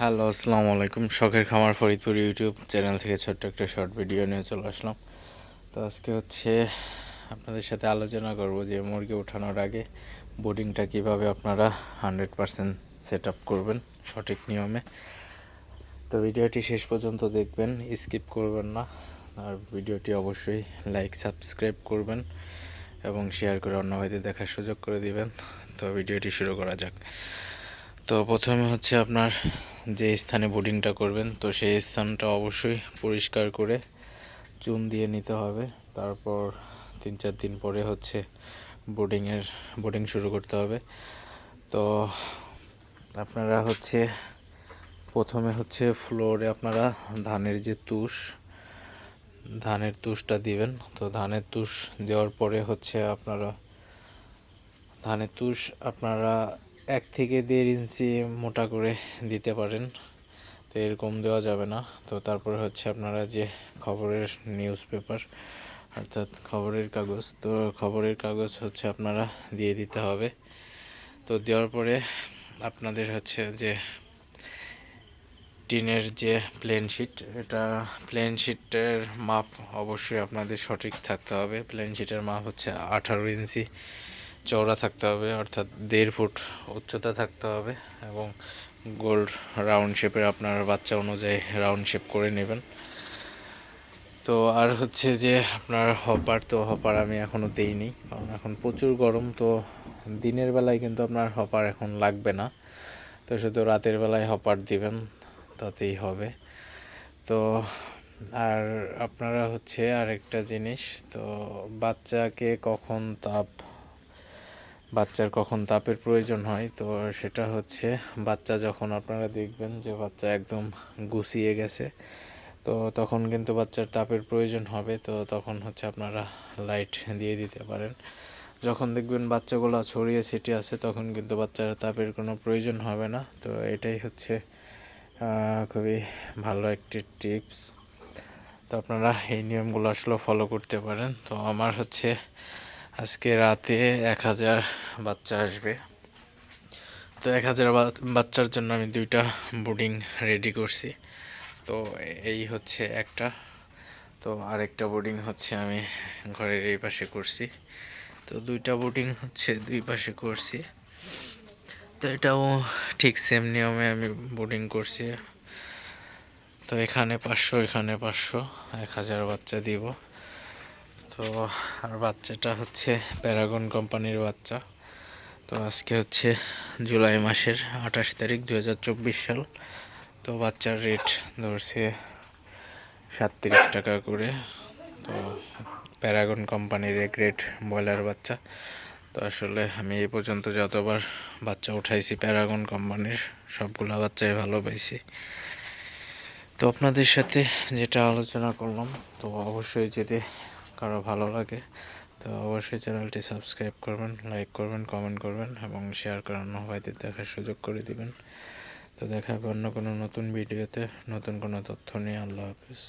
Hello, আসসালামু আলাইকুম। শখের খামার ফরিদপুর ইউটিউব চ্যানেল থেকে ছোট্ট একটা শর্ট ভিডিও নিয়ে চলে আসলাম। তো আজকে হচ্ছে আপনাদের সাথে আলোচনা করব যে মুরগি ওঠানোর আগে বোর্ডিংটা কীভাবে আপনারা হান্ড্রেড পারসেন্ট সেট আপ করবেন সঠিক নিয়মে। তো ভিডিওটি শেষ পর্যন্ত দেখবেন স্কিপ করবেন না। আর ভিডিওটি অবশ্যই লাইক সাবস্ক্রাইব করবেন এবং শেয়ার করে অন্য ভাইদের দেখার সুযোগ করে দিবেন। তো ভিডিওটি শুরু করা যাক। তো প্রথমে হচ্ছে আপনার যে স্থানে বোর্ডিংটা করবেন, তো সেই স্থানটা অবশ্যই পরিষ্কার করে চুন দিয়ে নিতে হবে। তারপর তিন চার দিন পরে হচ্ছে বোর্ডিংয়ের বোর্ডিং শুরু করতে হবে। তো আপনারা হচ্ছে প্রথমে হচ্ছে ফ্লোরে আপনারা ধানের যে তুষ, ধানের তুষটা দিবেন। তো ধানের তুষ দেওয়ার পরে হচ্ছে আপনারা, ধানের তুষ আপনারা এক থেকে দেড় ইঞ্চি মোটা করে দিতে পারেন। তো এরকম দেওয়া যাবে না। তো তারপরে হচ্ছে আপনারা যে খবরের নিউজ পেপার অর্থাৎ খবরের কাগজ, তো খবরের কাগজ হচ্ছে আপনারা দিয়ে দিতে হবে। তো দেওয়ার পরে আপনাদের হচ্ছে যে টিনের যে প্লেন শিট এটা প্লেন শিটের মাপ অবশ্যই আপনাদের সঠিক থাকতে হবে। প্লেন শিটের মাপ হচ্ছে আঠারো ইঞ্চি। চওড়া থাকতে হবে, অর্থাৎ দেড় ফুট উচ্চতা থাকতে হবে এবং গোল্ড রাউন্ড শেপের আপনার বাচ্চা অনুযায়ী রাউন্ড শেপ করে নেবেন। তো আর হচ্ছে যে আপনার হপার, তো হপার আমি এখনও দেইনি, কারণ এখন প্রচুর গরম, তো দিনের বেলায় কিন্তু আপনার হপার এখন লাগবে না। তো শুধু রাতের বেলায় হপার দিবেন, তাতেই হবে। তো আর আপনারা হচ্ছে আরেকটা জিনিস, তো বাচ্চাকে কখন তাপ বাচ্চার কখন তাপের প্রয়োজন হয়, তো সেটা হচ্ছে বাচ্চা যখন আপনারা দেখবেন যে বাচ্চা একদম গুছিয়ে গেছে, তো তখন কিন্তু বাচ্চার তাপের প্রয়োজন হবে, তো তখন হচ্ছে আপনারা লাইট দিয়ে দিতে পারেন। যখন দেখবেন বাচ্চাগুলো ছড়িয়ে ছিটিয়ে আছে, তখন কিন্তু বাচ্চার তাপের কোনো প্রয়োজন হবে না, তো এটাই হচ্ছে খুবই ভালো একটি টিপস। তো আপনারা এই নিয়মগুলো আসলে ফলো করতে পারেন। তো আমার হচ্ছে আজকে রাতে এক হাজার বাচ্চা আসবে। তো এক হাজার বাচ্চার জন্য আমি দুইটা বোর্ডিং রেডি করছি। তো এই হচ্ছে একটা। তো আরেকটা বোর্ডিং হচ্ছে আমি ঘরের এই পাশে করছি। তো দুইটা বোর্ডিং হচ্ছে দুই পাশে করছি। তো এটাও ঠিক সেম নিয়মে আমি বোর্ডিং করছি। তো এখানে পাঁচশো এখানে পাঁচশো, এক হাজার বাচ্চা দিব। তো আর বাচ্চাটা হচ্ছে প্যারাগন কোম্পানির বাচ্চা। তো আজকে হচ্ছে জুলাই মাসের আঠাশ তারিখ দু হাজার চব্বিশ সাল। তো বাচ্চার রেট ধরছে সাতত্রিশ টাকা করে। তো প্যারাগন কোম্পানির এক রেট ব্রয়লার বাচ্চা। তো আসলে আমি এই পর্যন্ত যতবার বাচ্চা উঠাইছি প্যারাগন কোম্পানির, সবগুলো বাচ্চাই ভালো পাইছি। তো আপনাদের সাথে যেটা আলোচনা করলাম, তো অবশ্যই যদি কারও ভালো লাগে, তো অবশ্যই চ্যানেলটি সাবস্ক্রাইব করবেন, লাইক করবেন, কমেন্ট করবেন এবং শেয়ার করার ভাইদের দেখার সুযোগ করে দিবেন। তো দেখা হবে অন্য কোনো নতুন ভিডিওতে, নতুন কোনো তথ্য নিয়ে। আল্লাহ হাফিজ।